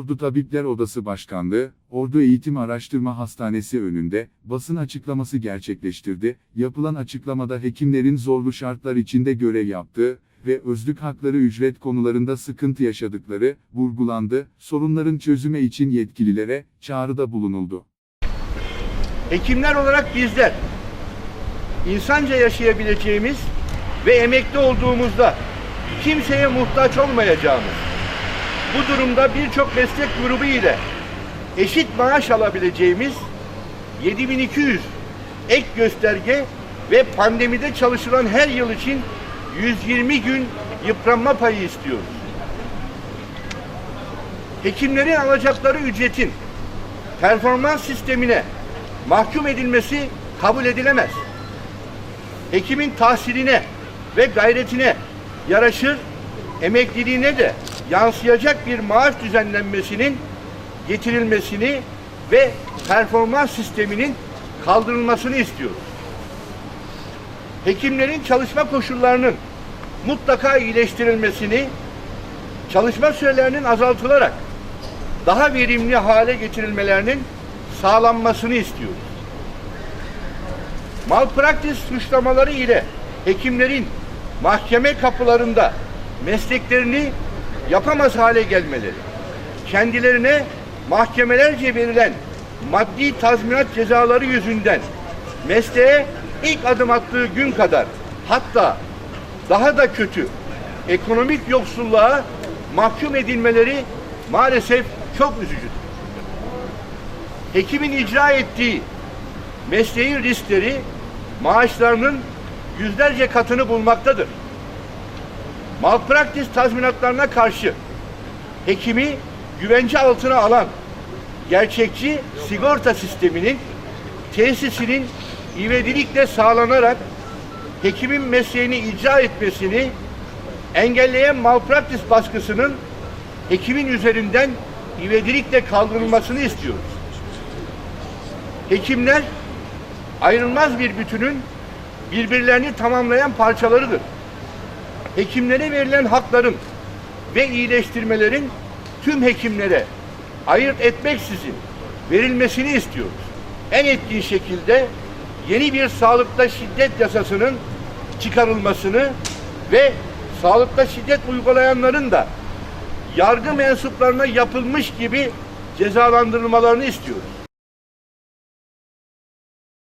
Ordu Tabipler Odası Başkanlığı, Ordu Eğitim Araştırma Hastanesi önünde basın açıklaması gerçekleştirdi. Yapılan açıklamada hekimlerin zorlu şartlar içinde görev yaptığı ve özlük hakları ücret konularında sıkıntı yaşadıkları vurgulandı. Sorunların çözümü için yetkililere çağrıda bulunuldu. Hekimler olarak bizler insanca yaşayabileceğimiz ve emekli olduğumuzda kimseye muhtaç olmayacağımız, bu durumda birçok meslek grubu ile eşit maaş alabileceğimiz 7200 ek gösterge ve pandemide çalışılan her yıl için 120 gün yıpranma payı istiyoruz. Hekimlerin alacakları ücretin performans sistemine mahkum edilmesi kabul edilemez. Hekimin tahsiline ve gayretine yaraşır, emekliliğine de yansıyacak bir maaş düzenlenmesinin getirilmesini ve performans sisteminin kaldırılmasını istiyoruz. Hekimlerin çalışma koşullarının mutlaka iyileştirilmesini, çalışma sürelerinin azaltılarak daha verimli hale getirilmelerinin sağlanmasını istiyoruz. Malpraktis suçlamaları ile hekimlerin mahkeme kapılarında mesleklerini yapamaz hale gelmeleri, kendilerine mahkemelerce verilen maddi tazminat cezaları yüzünden mesleğe ilk adım attığı gün kadar hatta daha da kötü ekonomik yoksulluğa mahkum edilmeleri maalesef çok üzücüdür hekimin icra ettiği mesleğin riskleri maaşlarının yüzlerce katını bulmaktadır. Malpraktis tazminatlarına karşı hekimi güvence altına alan gerçekçi sigorta sisteminin tesisinin ivedilikle sağlanarak hekimin mesleğini icra etmesini engelleyen malpraktis baskısının hekimin üzerinden ivedilikle kaldırılmasını istiyoruz. Hekimler ayrılmaz bir bütünün birbirlerini tamamlayan parçalarıdır. Hekimlere verilen hakların ve iyileştirmelerin tüm hekimlere ayırt etmeksizin verilmesini istiyoruz. En etkin şekilde yeni bir sağlıkta şiddet yasasının çıkarılmasını ve sağlıkta şiddet uygulayanların da yargı mensuplarına yapılmış gibi cezalandırılmalarını istiyoruz.